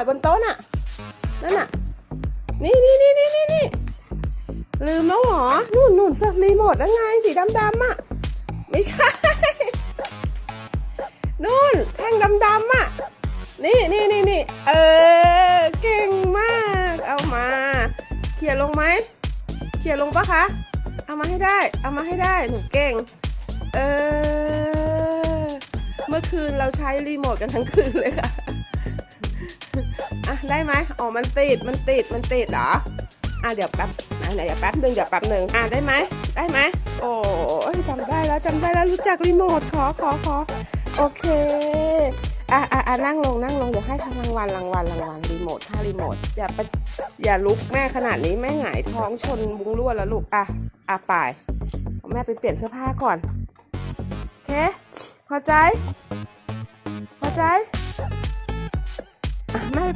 อยบนโต๊ะน่ะ นั่นน่ะ นี่นี่นี่นี่นี่นี่ลืมแล้วเหรอ นู่นนู่นเสื้อรีโมทแล้วไงสีดำดำอะ ไม่ใช่ นู่นแท่งดำดำอะ นี่นี่นี่นี่เออ เก่งมาก เอามา เขี่ยลงไหม เขี่ยลงปะคะ เอามาให้ได้ เอามาให้ได้ หนูเก่ง เออ เมื่อคืนเราใช้รีโมทกันทั้งคืนเลยค่ะ อะได้ไหมอ๋อมันติดมันติดมันติดเหรออะเดี๋ยวแป๊บไหนไหนเดี๋ยวแป๊บหนึ่งเดี๋ยวแป๊บหนึ่งอะได้ไหมได้ไหมโอ้ยจำได้แล้วจำได้แล้วรู้จักรีโมทขอขอขอโอเคอะอะอะนั่งลงนั่งลงเดี๋ยวให้ทำรางวัลรางวัลรางวัลรีโมทค่ารีโมทอย่าไปอย่าลุกแม่ขนาดนี้แม่หงายท้องชนบุ้งรั่วแล้วลูกอะอะไปแม่ไปเปลี่ยนเสื้อผ้าก่อนโอเคพอใจ พอใจ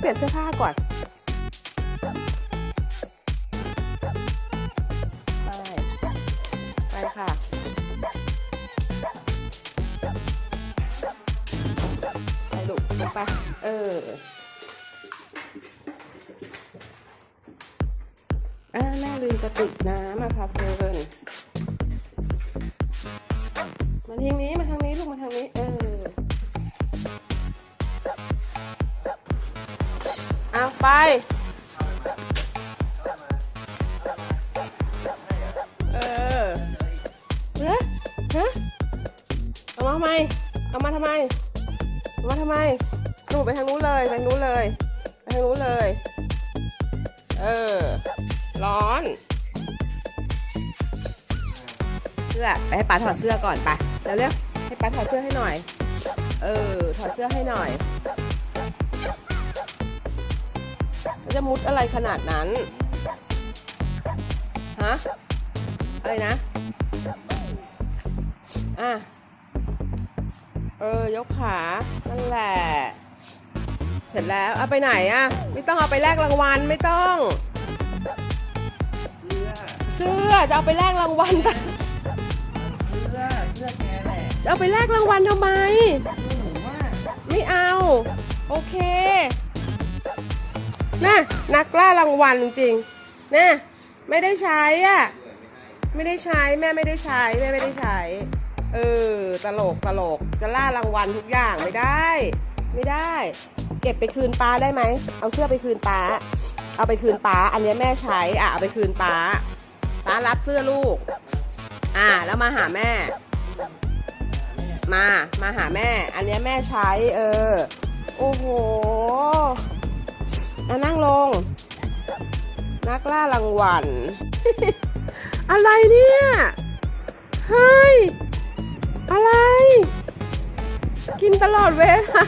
เปลี่ยนเสื้อผ้าก่อนไปไปค่ะ ไปลูกไป เอออ่าแม่ลืมกระติกน้ำมาพาเพลินมาทางนี้มาทางนี้มา ไป เออเฮ้ฮะเอามาทำไม เอามาทำไม เอามาทำไมหนูไปทางนู้นเลยไปทางนู้นเลยไปทางนู้นเลย เออ ร้อน เสื้อ ไปให้ป้าถอดเสื้อก่อนไปเดี๋ยวเร็วให้ป้าถอดเสื้อให้หน่อย เออ ถอดเสื้อให้หน่อย จะมุดอะไรขนาดนั้น ฮะ อะไรนะ อะ เออ ยกขา นั่นแหละ เสร็จแล้ว เอาไปไหนอะ ไม่ต้องเอาไปแลกรางวัล ไม่ต้อง เสื้อ จะเอาไปแลกรางวัลปะเสื้อ เสื้อแกแหละ จะเอาไปแลกรางวัลทำไมหนูว่าไม่เอา โอเค น่ะนักล่ารางวัลจริงๆน่ะไม่ได้ใช้อะ ไม่ได้ใช้แม่ไม่ได้ใช้แม่ไม่ได้ใช้ เออตลกตลกจะล่ารางวัลทุกอย่างไม่ได้ ไม่ได้ เก็บไปคืนป้าได้ไหมเอาเสื้อไปคืนป้า เอาไปคืนป้า อันนี้แม่ใช้อะเอาไปคืนป้าป้ารับเสื้อลูก อ่าแล้วมาหาแม่ มามาหาแม่ อันนี้แม่ใช้ เออ โอ้โห อะนั่งลง นักล่ารางวัล อะไรเนี่ย เฮ้ย อะไร กินตลอดเวลา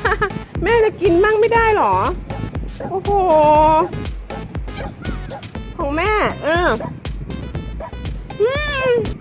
แม่จะกินมั่งไม่ได้หรอ โอ้โห ของแม่ เออ